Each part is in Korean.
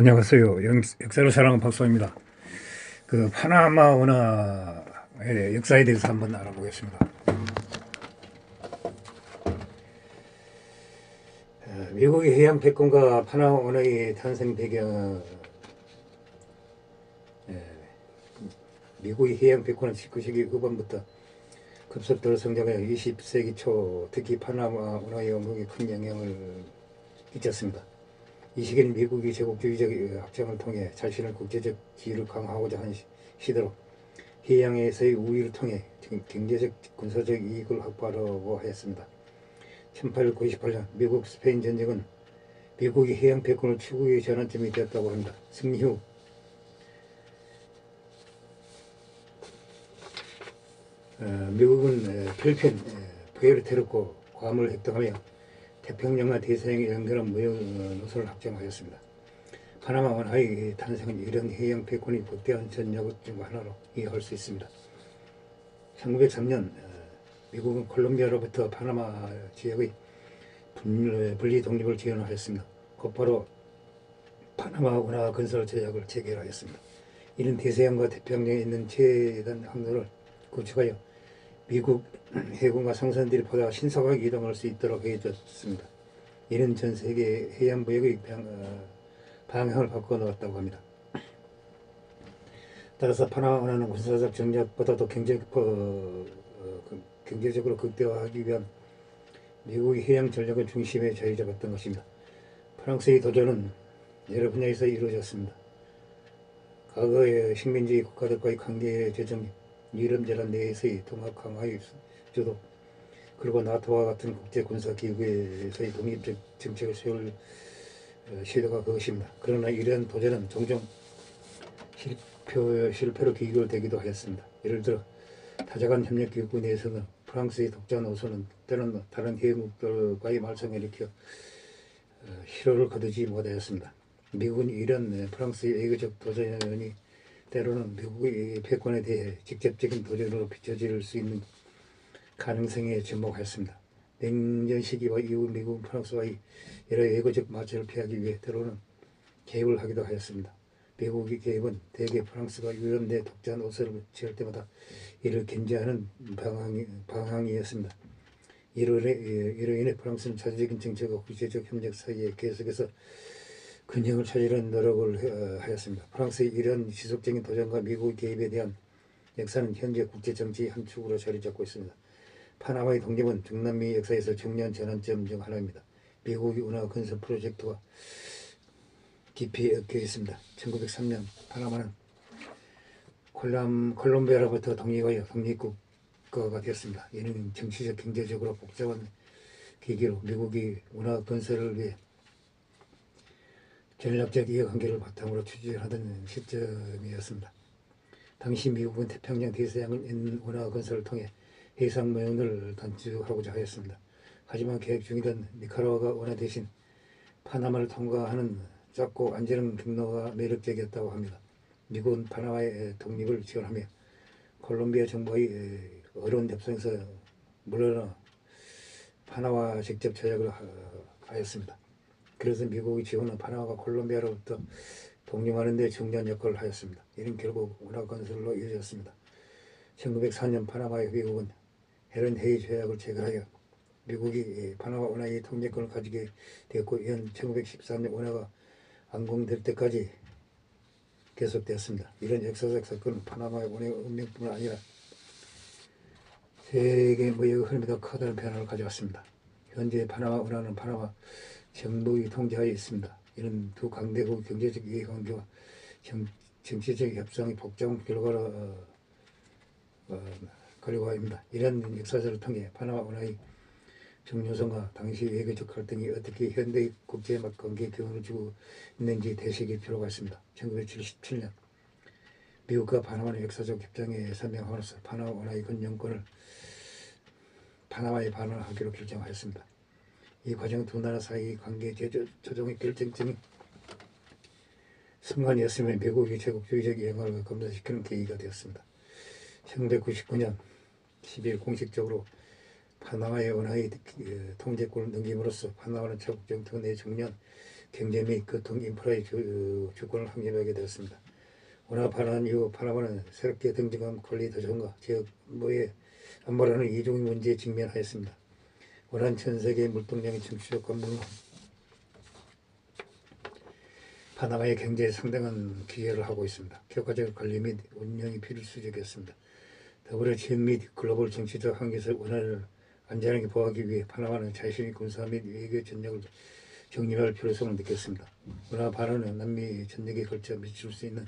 안녕하세요. 영- 역사를 사랑하는 박수입니다. 그 파나마 운하의 역사에 대해서 한번 알아보겠습니다. 어, 미국의 해양 패권과 파나마 운하의 탄생 배경 예, 미국의 해양 패권은 19세기 후반부터 급속도로 성장해 20세기 초 특히 파나마 운하의 영국에 큰 영향을 끼쳤습니다. 이 시기는 미국이 제국주의적 확장을 통해 자신의 국제적 지위를 강화하고자 한 시- 시대로 해양에서의 우위를 통해 경- 경제적 군사적 이익을 확보하려고 하였습니다. 1898년 미국 스페인 전쟁은 미국이 해양 패권을 추구의 전환점이 되었다고 합니다. 승리 후 어, 미국은 에, 필리핀, 에, 푸에르테르코, 괌을 획득하며 태평양과 대서양에 연결한 무역 어, 노선을 확정하였습니다. 파나마 원하의 탄생은 이런 해양 패권이 복대한 전략 중 하나로 이해할 수 있습니다. 1903년 어, 미국은 콜롬비아로부터 파나마 지역의 분- 분리 독립을 지원하였습니다. 곧바로 파나마 운하 건설 제약을 체결하였습니다. 이는 대서양과 태평양에 있는 최단 항로를 구축하여 미국 해군과 상선들이 보다 신속하게 이동할 수 있도록 해줬습니다. 이는 전 세계 어, 방향을 바꿔 놓았다고 합니다. 따라서 파나마는 군사적 정략보다도 경제, 어, 어, 그- 경제적으로 극대화하기 위한 미국의 해양 전략의 중심에 자리 잡았던 것입니다. 프랑스의 도전은 여러 분야에서 이루어졌습니다. 과거의 식민지 국가들과의 관계 재정, 유럽연합 내에서의 통합 강화의 주도, 그리고 나토와 같은 국제 군사 기구에서의 독립적 정책을 세울 어, 시도가 그것입니다. 그러나 이러한 도전은 종종 실패, 실패로 귀결되기도 하였습니다. 예를 들어 타자간 협력 기구 내에서는 프랑스의 독자 노선은 때로는 다른 해국들과의 말썽을 일으켜 어, 희로를 거두지 못하였습니다. 미국은 이런 어, 프랑스의 애교적 도전이 때로는 미국의 패권에 대해 직접적인 도전으로 비춰질 수 있는 가능성에 주목하였습니다. 냉전 시기와 이후 미국은 프랑스와의 여러 애고적 마찰을 피하기 위해 때로는 개입을 하기도 하였습니다. 미국의 개입은 대개 프랑스가 유럽 내 독자 노선을 취할 때마다 이를 견제하는 방향이, 방향이었습니다. 이로 인해, 이로 인해 프랑스는 자주적인 정책과 국제적 협력 사이에 계속해서 균형을 찾으려는 노력을 해- 하였습니다. 프랑스의 이런 지속적인 도전과 미국의 개입에 대한 역사는 현재 국제 정치의 한 축으로 자리 잡고 있습니다. 파나마의 독립은 중남미 역사에서 중요한 전환점 중 하나입니다. 미국의 운하 건설 프로젝트와 깊이 엮여 있습니다. 1903년 파나마는 콜람, 콜롬비아로부터 독립하여 독립국가가 되었습니다. 이는 정치적, 경제적으로 복잡한 계기로 미국이 운하 건설을 위해 전략적 이해관계를 바탕으로 추진하던 시점이었습니다. 당시 미국은 태평양 대서양을 운하 건설을 통해 해상 무역을 단축하고자 하였습니다. 하지만 계획 중이던 니카라과가 운하 대신 파나마를 통과하는 작고 안전한 경로가 매력적이었다고 합니다. 미국은 파나마의 독립을 지원하며 콜롬비아 정부의 어려운 협상에서 물러나 파나마 직접 조약을 하- 하였습니다. 그래서 미국의 지원은 파나마가 콜롬비아로부터 독립하는 데 중요한 역할을 하였습니다. 이는 결국 운하 건설로 이어졌습니다. 1904년 파나마의 미국은 헤런 헤이 조약을 체결하여 미국이 파나마 운하의 통제권을 가지게 되었고 이는 1913년 운하가 완공될 때까지 계속되었습니다. 이런 역사적 사건은 파나마의 운의 운명뿐만 아니라 세계 무역 흐름에도 커다란 변화를 가져왔습니다. 현재 파나마 운하는 파나마 정부의 통제하에 있습니다. 이는 두 강대국 경제적 이해관계와 정, 정치적 협상의 복잡한 결과로 어, 어, 결과입니다. 이런 역사를 통해 파나마 운하의 중요성과 당시 외교적 갈등이 어떻게 현대 국제 관계에 기운을 주고 있는지 되새길 필요가 있습니다. 1977년 미국과 파나마는 역사적 협정에 서명함으로써 파나마 운하의 건영권을 파나마에 반환하기로 결정하였습니다. 이 과정 두 나라 사이 관계 조정의 결정적인 순간이었으며 미국이 제국주의적 영향을 검사시키는 계기가 되었습니다. 1999년 10일 공식적으로 파나마의 원하의 통제권을 넘김으로써 파나마는 자국 정통 내 중요한 경제 및 교통 인프라의 주, 주권을 확립하게 되었습니다. 원화 반환 이후 파나마는 새롭게 등장한 권리 도전과 지역 뭐의 안보라는 이중 문제에 직면하였습니다. 원한 전 세계 물동량의 정치적 관문은 파나마의 경제에 상당한 기여를 하고 있습니다. 교과적 관리 및 운영이 필수적이었습니다. 더불어 지역 및 글로벌 정치적 한계에서 원한을 안전하게 보호하기 위해 파나마는 자신의 군사 및 외교 전략을 정립할 필요성을 느꼈습니다. 원화 반환은 남미 전역에 걸쳐 미칠 수 있는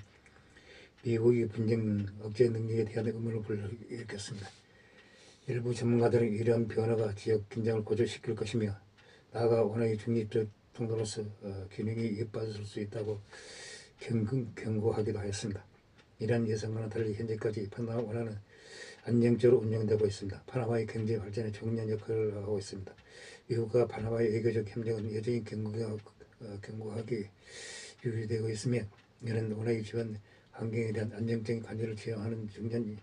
미국의 분쟁 억제 능력에 대한 의문을 불러일으켰습니다. 일부 전문가들은 이러한 변화가 지역 긴장을 고조시킬 것이며 나아가 원화의 중립적 통로로서 어, 균형이 이어빠질 수 있다고 경고, 경고하기도 하였습니다. 이러한 예상과는 달리 현재까지 파나마 원화는 안정적으로 운영되고 있습니다. 파나마의 경제 발전에 중요한 역할을 하고 있습니다. 미국과 파나마의 외교적 협력은 여전히 견고하, 어, 견고하게 유지되고 있으며 이는 원화의 기반 환경에 대한 안정적인 관여를 지향하는 중요한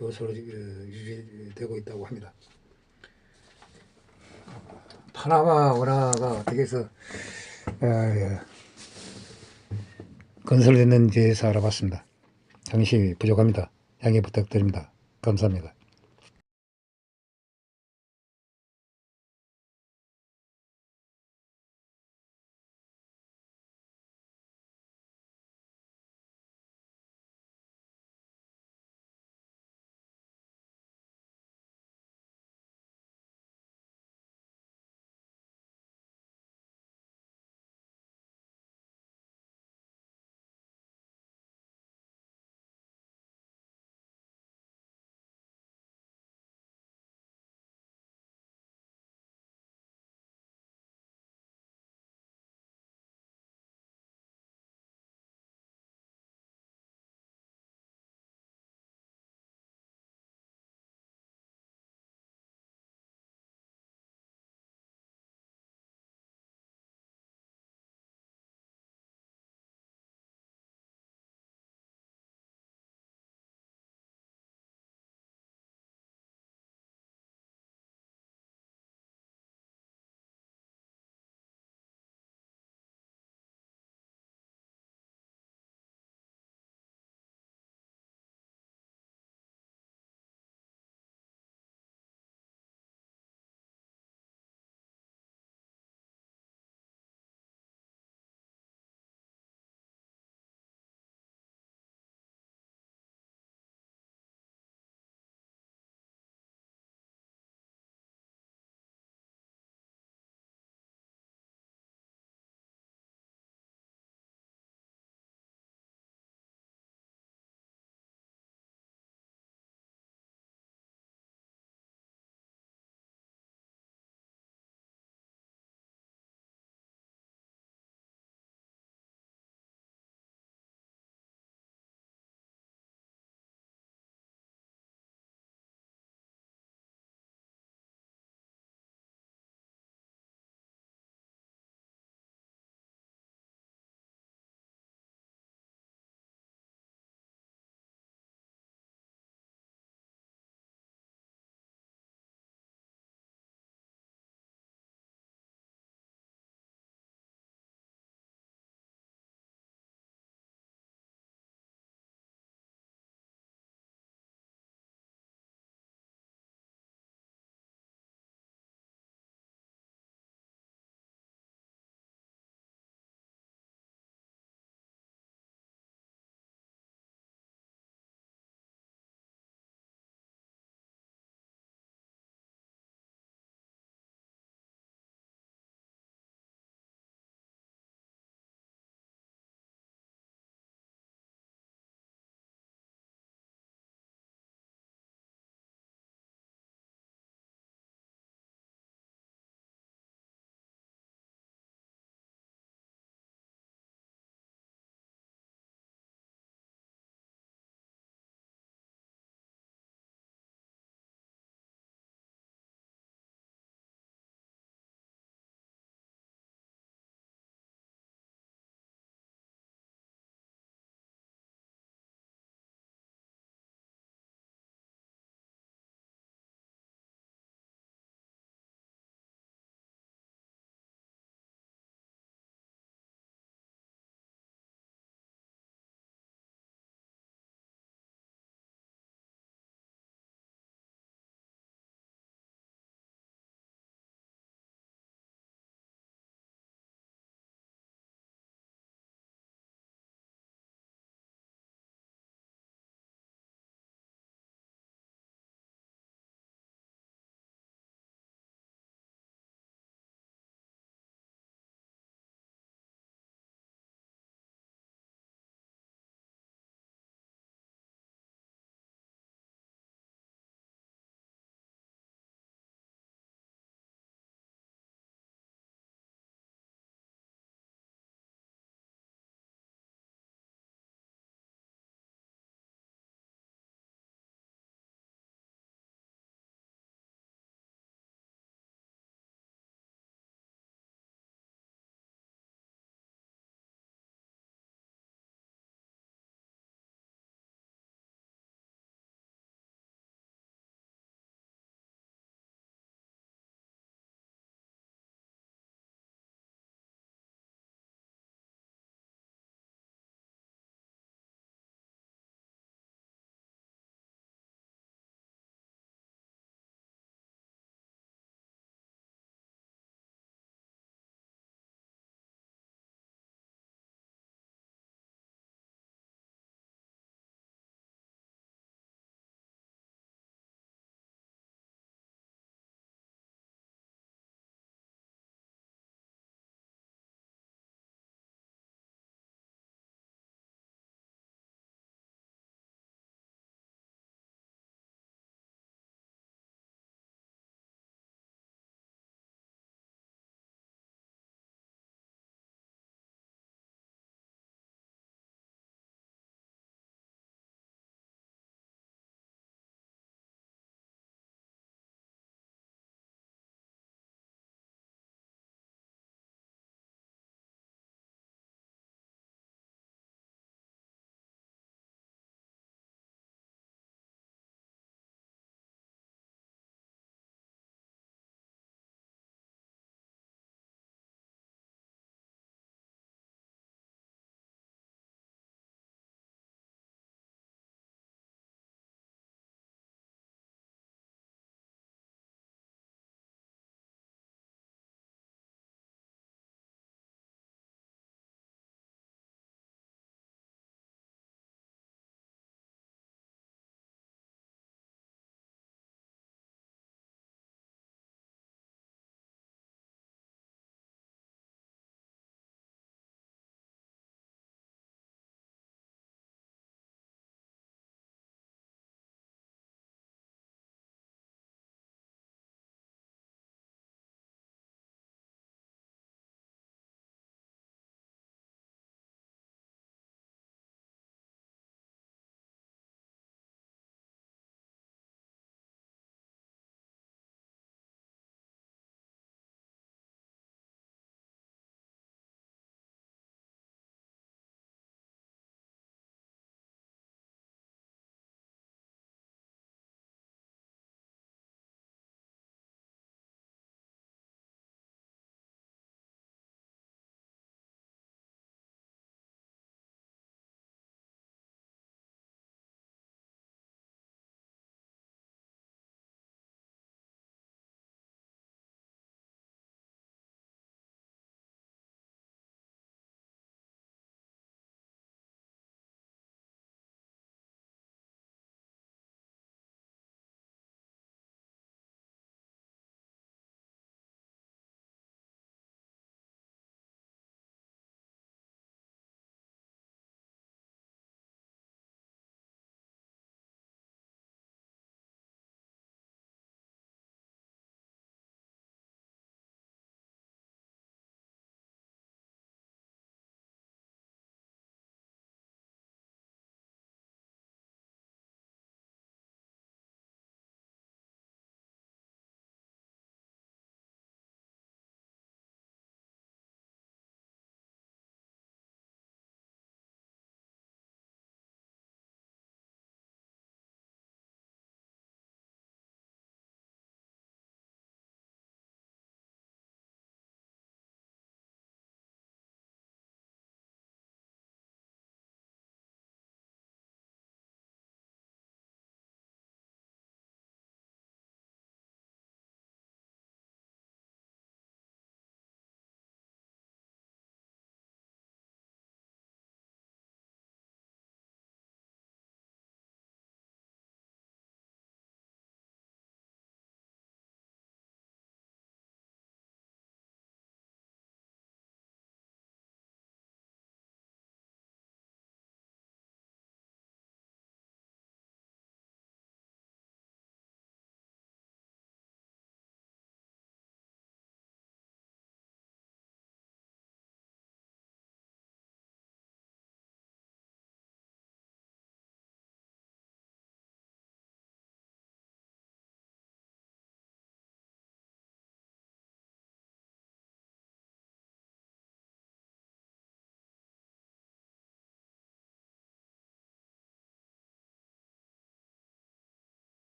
요소로 어, 유지되고 있다고 합니다. 파나마 원화가 어떻게 해서 어, 예, 건설됐는지에서 알아봤습니다. 당시 부족합니다. 양해 부탁드립니다. 감사합니다.